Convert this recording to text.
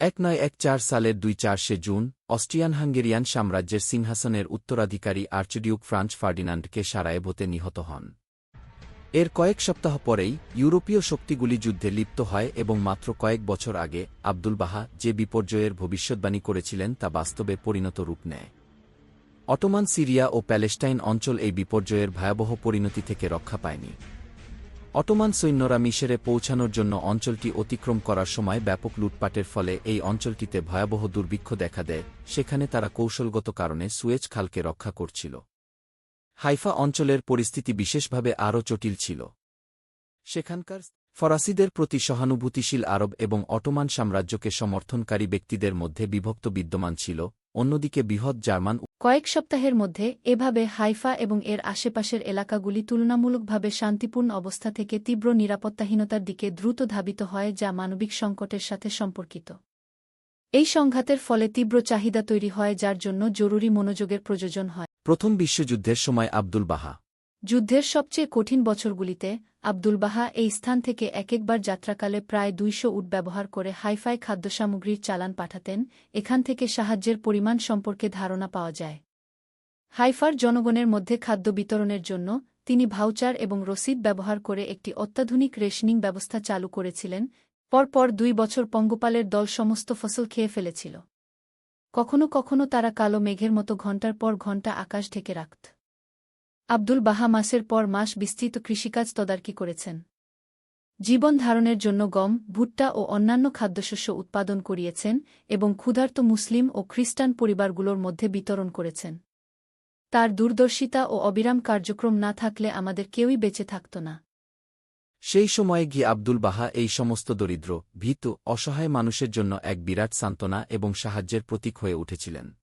এক নয় এক চার সালের দুই চারশে জুন অস্ট্রিয়ান হাঙ্গেরিয়ান সাম্রাজ্যের সিংহাসনের উত্তরাধিকারী আর্চডিউক ফ্রান্স ফার্ডিনান্ডকে সারায়েভোতে নিহত হন। এর কয়েক সপ্তাহ পরেই ইউরোপীয় শক্তিগুলি যুদ্ধে লিপ্ত হয় এবং মাত্র কয়েক বছর আগে আব্দুল বাহা যে বিপর্যয়ের ভবিষ্যদ্বাণী করেছিলেন তা বাস্তবে পরিণত রূপ নেয়। অটোমান সিরিয়া ও প্যালেস্টাইন অঞ্চল এই বিপর্যয়ের ভয়াবহ পরিণতি থেকে রক্ষা পায়নি। অটোমান সৈন্যরা মিশরে পৌঁছানোর জন্য অঞ্চলটি অতিক্রম করার সময় ব্যাপক লুটপাটের ফলে এই অঞ্চলটিতে ভয়াবহ দুর্ভিক্ষ দেখা দেয়, সেখানে তারা কৌশলগত কারণে সুয়েজ খালকে রক্ষা করছিল। হাইফা অঞ্চলের পরিস্থিতি বিশেষভাবে আরও জটিল ছিল। সেখানকার ফরাসিদের প্রতি সহানুভূতিশীল আরব এবং অটোমান সাম্রাজ্যকে সমর্থনকারী ব্যক্তিদের মধ্যে বিভক্ত বিদ্যমান ছিল অন্যদিকে বৃহৎ জার্মান কয়েক সপ্তাহের মধ্যে এভাবে হাইফা এবং এর আশেপাশের এলাকাগুলি তুলনামূলকভাবে শান্তিপূর্ণ অবস্থা থেকে তীব্র নিরাপত্তাহীনতার দিকে দ্রুত ধাবিত হয় যা মানবিক সংকটের সাথে সম্পর্কিত। এই সংঘাতের ফলে তীব্র চাহিদা তৈরি হয় যার জন্য জরুরি মনোযোগের প্রয়োজন হয়। প্রথম বিশ্বযুদ্ধের সময় আব্দুল বাহা যুদ্ধের সবচেয়ে কঠিন বছরগুলিতে, আব্দুল বাহা এই স্থান থেকে একেকবার যাত্রাকালে প্রায় দুইশো উট ব্যবহার করে হাইফাই খাদ্যসামগ্রীর চালান পাঠাতেন, এখান থেকে সাহায্যের পরিমাণ সম্পর্কে ধারণা পাওয়া যায়। হাইফার জনগণের মধ্যে খাদ্য বিতরণের জন্য তিনি ভাউচার এবং রসিদ ব্যবহার করে একটি অত্যাধুনিক রেশনিং ব্যবস্থা চালু করেছিলেন, পরপর দুই বছর পঙ্গপালের দল সমস্ত ফসল খেয়ে ফেলেছিল। কখনো কখনো তারা কালো মেঘের মতো ঘণ্টার পর ঘণ্টা আকাশ ঢেকে রাখত। আব্দুল বাহা মাসের পর মাস বিস্তৃত কৃষিকাজ তদারকি করেছেন। জীবন ধারণের জন্য গম, ভুট্টা ও অন্যান্য খাদ্যশস্য উৎপাদন করিয়েছেন এবং ক্ষুধার্ত মুসলিম ও খ্রিস্টান পরিবারগুলোর মধ্যে বিতরণ করেছেন। তার দূরদর্শিতা ও অবিরাম কার্যক্রম না থাকলে আমাদের কেউই বেঁচে থাকত না। সেই সময়ে গিয়ে আব্দুল বাহা এই সমস্ত দরিদ্র, ভীত, অসহায় মানুষের জন্য এক বিরাট সান্ত্বনা এবং সাহায্যের প্রতীক হয়ে উঠেছিলেন।